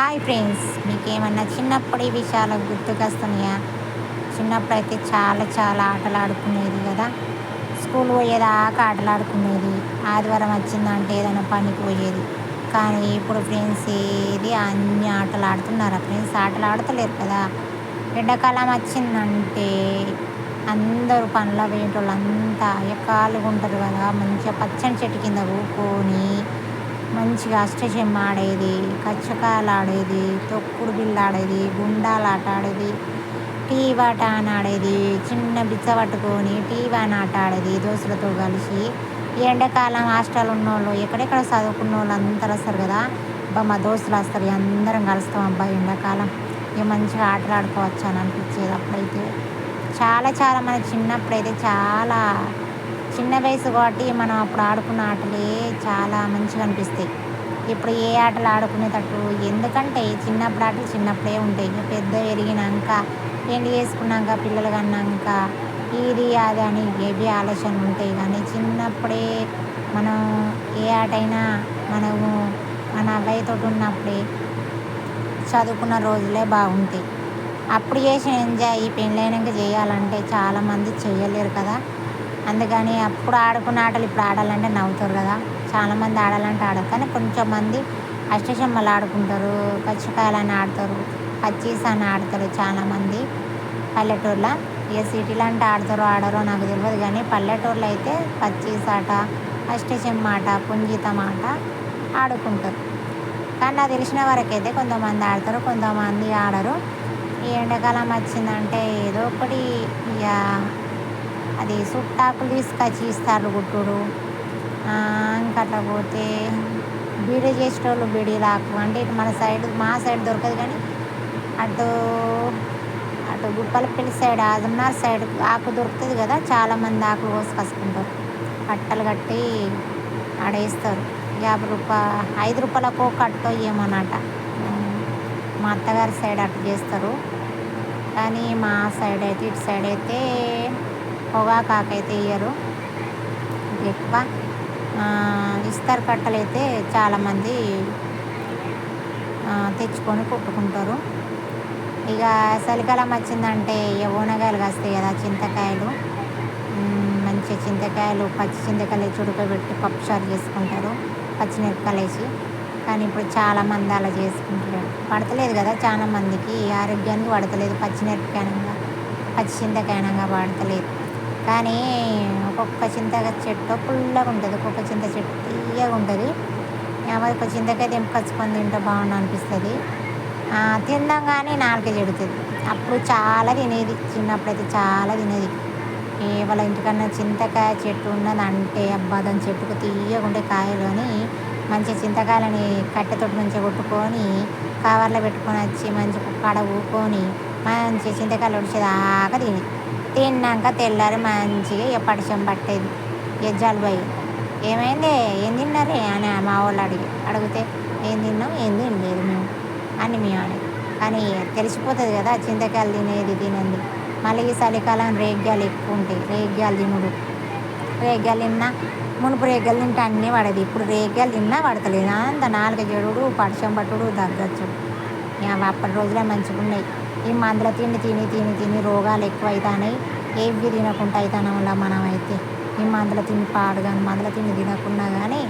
Hi friends మీకేమన్నా ఈ విషయాలు గుర్తుకొస్తున్నాయా? చిన్నప్పుడు అయితే చాలా చాలా ఆటలు ఆడుకునేది కదా. స్కూల్ పోయేదాకా ఆటలు ఆడుకునేది. ఆదివారం వచ్చిందంటే ఏదైనా పనికి పోయేది. కానీ ఇప్పుడు ఫ్రెండ్స్ ఏది అన్ని ఆటలు ఆడుతున్నారా? ఫ్రెండ్స్ ఆటలు ఆడతలేరు కదా. ఎండాకాలం వచ్చిందంటే అందరూ పనుల వేటోళ్ళంతా ఎక్కాలుగా ఉంటారు కదా. మంచిగా పచ్చని చెట్టు కింద కూకొని మంచిగా అష్టచెమ్మ ఆడేది కచ్చకాయలు ఆడేది తొక్కుడు బిళ్ళ ఆడేది గుండాలు ఆట ఆడేది టీవాట అని ఆడేది చిన్న బిచ్చ పట్టుకొని టీవాన్ ఆట ఆడేది దోస్తులతో కలిసి. ఈ ఎండాకాలం హాస్టల్ ఉన్నోళ్ళు ఎక్కడెక్కడ చదువుకున్న వాళ్ళు అందరూ వస్తారు కదా? అబ్బా మా దోస్తులు వస్తారు అందరం కలుస్తాం అబ్బా ఎండాకాలం. ఇక మంచిగా ఆటలు ఆడుకోవచ్చు అని అనిపించేది అప్పుడైతే. చాలా చాలా మన చిన్నప్పుడైతే చాలా చిన్న వయసు కాబట్టి మనం అప్పుడు ఆడుకున్న ఆటలే చాలా మంచిగా అనిపిస్తాయి. ఇప్పుడు ఏ ఆటలు ఆడుకునేటట్టు ఎందుకంటే చిన్నప్పుడు ఆటలు చిన్నప్పుడే ఉంటాయి. పెద్ద పెరిగినాక పెళ్ళి చేసుకున్నాక పిల్లలు కన్నాక ఇది అది అని ఏవి ఆలోచనలు ఉంటాయి. కానీ చిన్నప్పుడే మనం ఏ ఆట అయినా మనము మన అబ్బాయితో ఉన్నప్పుడే చదువుకున్న రోజులే బాగుంటాయి. అప్పుడు చేసిన ఎంజాయ్ పెళ్ళైనాక చేయాలంటే చాలామంది చేయలేరు కదా. అందుకని అప్పుడు ఆడుకున్న ఆటలు ఇప్పుడు ఆడాలంటే నవ్వుతారు కదా. చాలామంది ఆడాలంటే ఆడరు. కానీ కొంచెం మంది అష్టశమ్మలు ఆడుకుంటారు పచ్చికాయలని ఆడతారు పచ్చీస్ అని ఆడతారు చాలామంది పల్లెటూర్లో. ఇక సిటీలో అంటే ఆడతారో ఆడరో నాకు తెలియదు కానీ పల్లెటూరులో అయితే పచ్చీస్ ఆట అష్టచెమ్మ ఆట పుంజితం ఆట ఆడుకుంటారు. కానీ నాకు తెలిసిన వరకైతే కొంతమంది ఆడతారు కొంతమంది ఆడరు. ఈ ఎండాకాలం వచ్చిందంటే ఏదో ఒకటి ఇక అది చుట్టాకులు తీసుకొచ్చి ఇస్తారు గుట్టుడు. ఇంకా అట్లా పోతే బీడీ చేసేటోళ్ళు బీడీలాకు అంటే ఇటు మన సైడ్ మా సైడ్ దొరకదు కానీ అటు అటు గుప్పలపల్లి సైడ్ ఆజమ్నార్ సైడ్ ఆకు దొరుకుతుంది కదా చాలామంది ఆకులు కోసుకొసుకుంటారు కట్టలు కట్టి ఆడేస్తారు. యాభై రూపాయ ఐదు రూపాయలకు కట్టో ఏమోనట మా అత్తగారి సైడ్ అటు చేస్తారు. కానీ మా సైడ్ అయితే ఇటు సైడ్ అయితే పొగాకాకైతే ఇయ్యరు. ఎక్కువ. ఇస్తారు కట్టలు అయితే చాలామంది తెచ్చుకొని కుట్టుకుంటారు. ఇక చలికాలం వచ్చిందంటే ఇక ఊనగాయలు కాస్తాయి కదా చింతకాయలు. మంచి చింతకాయలు పచ్చి చింతకాయలు వేసి పప్పుచారు చేసుకుంటారు పచ్చిమిరపకాయలు వేసి కానీ ఇప్పుడు చాలామంది అలా చేసుకుంటారు పడతలేదు కదా చాలా మందికి ఆరోగ్యానికి పడతలేదు. పచ్చిమిరపకాయనంగా పచ్చి చింతకాయనంగా పడతలేదు. కానీ ఒక్కొక్క చింతకాయ చెట్టు పుల్లగా ఉంటుంది ఒక్కొక్క చింత చెట్టు తీయగా ఉంటుంది. ఒక చింతకాయ తెంపుకొచ్చుకొని తింటే బాగుండు అనిపిస్తుంది. తిందాం కానీ నాలుక చెడుతుంది. అప్పుడు చాలా తినేది చిన్నప్పుడైతే చాలా తినేది. వాళ్ళ ఇంటికన్నా చింతకాయ చెట్టు ఉన్నదంటే అబ్బా దాని చెట్టుకు తీయకుండే ఉండే మంచి చింతకాయలని కట్టెతోటి మంచిగా కొట్టుకొని కవర్లో పెట్టుకొని వచ్చి మంచి కడ ఊకొని మంచి చింతకాయలు ఉడిచేదాకా తినేది. తిన్నాక తెల్లారి మంచిగా ఇక పడిచం పట్టేది. ఇక జలుబయ్యి ఏమైంది? ఏం తిన్నారే? అని మా వాళ్ళు అడిగి అడిగితే ఏం తిన్నాం? ఏం తినలేదు మేము. అని మేము అని కానీ తెలిసిపోతుంది కదా చింతకాయలు తినేది తినంది. మళ్ళీ ఈ చలికాలం రేగ్గాలు ఎక్కువ ఉంటాయి. రేగ్గాలు తినుడు. రేగ్గాలు తిన్నా మునుపు రేగ్గాలు తింటే అన్నీ పడేది. ఇప్పుడు రేగ్గాలు తిన్నా పడతలేదు. అంత నాలుగు జడుడు పడిచం పట్టుడు తగ్గచ్చు అప్పటి రోజులే మంచిగా ఉన్నాయి ఈ మందుల తిండి తిని తిని తిని రోగాలు ఎక్కువ అవుతున్నాయి ఏవి తినకుండా అవుతాను వల్ల మనం అయితే ఈ మందుల తిండి పాడు కానీ మందుల తిండి తినకున్నా కానీ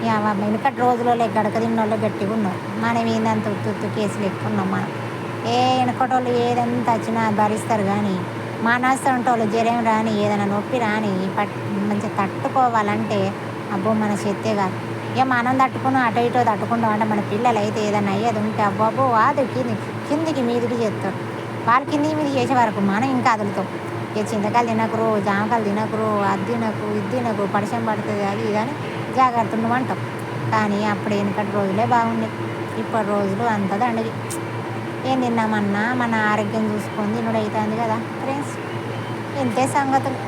ఇక వెనుకటి రోజులలో గడక తిన్న వాళ్ళు గట్టిగా ఉన్నారు. మనం ఏందంత ఉత్తు కేసులు ఎక్కువ ఉన్నాం మనం. ఏ వెనకటోళ్ళు ఏదంతా వచ్చినా భరిస్తారు కానీ మానస్తుంటే వాళ్ళు జ్వరం రాని ఏదైనా నొప్పి రాని పట్ మంచిగా తట్టుకోవాలంటే అబ్బో మన శక్తే కాదు. ఇక మనం తట్టుకుని అటు ఇటు తట్టుకుంటాం అంటే మన పిల్లలు అయితే ఏదైనా అయ్యేది ఉంటే అబ్బో వాదు కింది కిందికి మీదికి చేస్తారు. వాళ్ళు కిందికి మీద చేసే వరకు మనం ఇంకా అదులుతాం ఇక చింతకాయలు తినకరు జామకాయలు తినకరు అది తినకు ఇది తినకు పడిశం పడుతుంది అది ఇది అని జాగ్రత్త ఉండమంటాం. కానీ అప్పుడు వెనుకటి రోజులే బాగున్నాయి ఇప్పటి రోజులు అంత దండగి ఏం తిన్నామన్నా? మన ఆరోగ్యం చూసుకొని తినడు అవుతుంది కదా ఫ్రెండ్స్. ఇంతే సంగతులు.